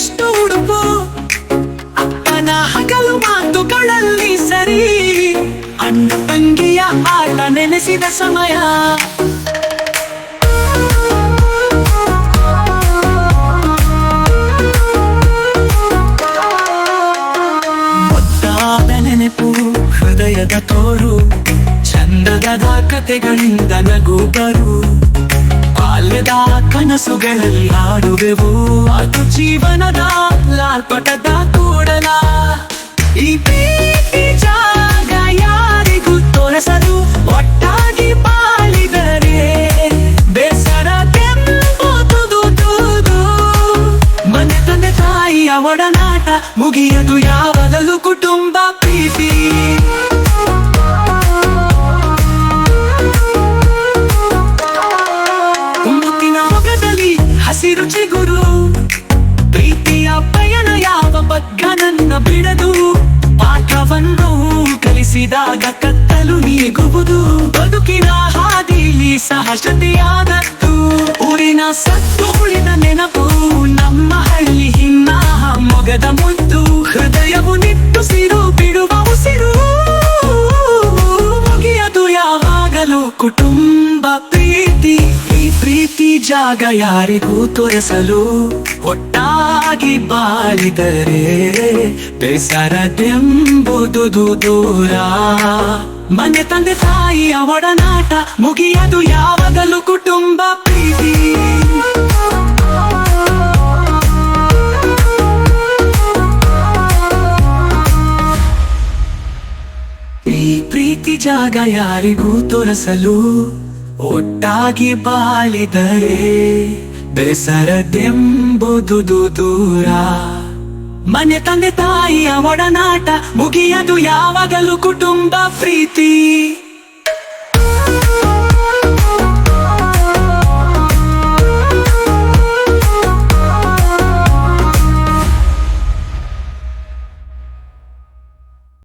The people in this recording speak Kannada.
ಎಷ್ಟು ಉಡುಪು? ಅಪ್ಪನ ಹಗಲು ಮಾತುಗಳಲ್ಲಿ ಸರಿ. ಅಣ್ಣ ತಂಗಿಯ ಆಟ ನೆನೆಸಿದ ಸಮಯ. ಹೃದಯದ ತೋರು, ಚಂದದ ಕತೆಗಳಿಂದ ನಗು ಬರು. ಕನಸುಗಳಲ್ಲಿ ಆಡುವೆವು ಅದು ಜೀವನದ ಲಾಲ್ಪಟದ ಕೂಡಲ. ಈ ಪ್ರೀತಿ ಜಾಗ ಯಾರಿಗೂ ತೋರಿಸಲು ಒಟ್ಟಾಗಿ ಬಾಳಿದರೆ ಬೇಸರ ತೂದು. ಮನೆ ತಂದೆ ತಾಯಿಯ ಒಡನಾಟ ಮುಗಿಯದು ಯಾವಾಗಲೂ ಕುಟುಂಬ ಚಿಗುರು ಪ್ರೀತಿಯ ಪಯಣ ಯಾವ ಬಗ್ಗನನ್ನ ಬಿಡದು. ಪಾಠವನ್ನು ಕಲಿಸಿದಾಗ ಕತ್ತಲು ನೀಗುವುದು. ಬದುಕಿನ ಹಾದಿಲಿ ಸಹಜತೆಯಾದದ್ದು. ಊರಿನ ಸತ್ತು ಉಳಿದ ನೆನಪು ನಮ್ಮ ಹಳ್ಳಿ ಹಿನ್ನ ಮೊಗದ ಮುದ್ದು. ಯಾವಾಗಲೂ ಕುಟುಂಬ ಪ್ರೀತಿ, ಈ ಪ್ರೀತಿ ಜಾಗ ಯಾರಿಗೂ ತೋರಿಸಲು ಒಟ್ಟಾಗಿ ಬಾಳಿದರೆ ಬೇಸರದೆಂಬುದು ದೂರ. ಮನೆ ತಂದೆ ತಾಯಿಯ ಒಡನಾಟ ಮುಗಿಯದು ಯಾವಾಗಲೂ ಕುಟುಂಬ ಪ್ರೀತಿ. ಈ ಪ್ರೀತಿ ಜಾಗ ಯಾರಿಗೂ ತೋರಿಸಲು ಒಟ್ಟಾಗಿ ಬಾಳಿದರೆ ಬೆಸರದೆಂಬುದು ದೂರ ಮನೆ ತಂದೆ ತಾಯಿಯ ಒಡನಾಟ ಮುಗಿಯದು ಯಾವಾಗಲೂ ಕುಟುಂಬ ಪ್ರೀತಿ.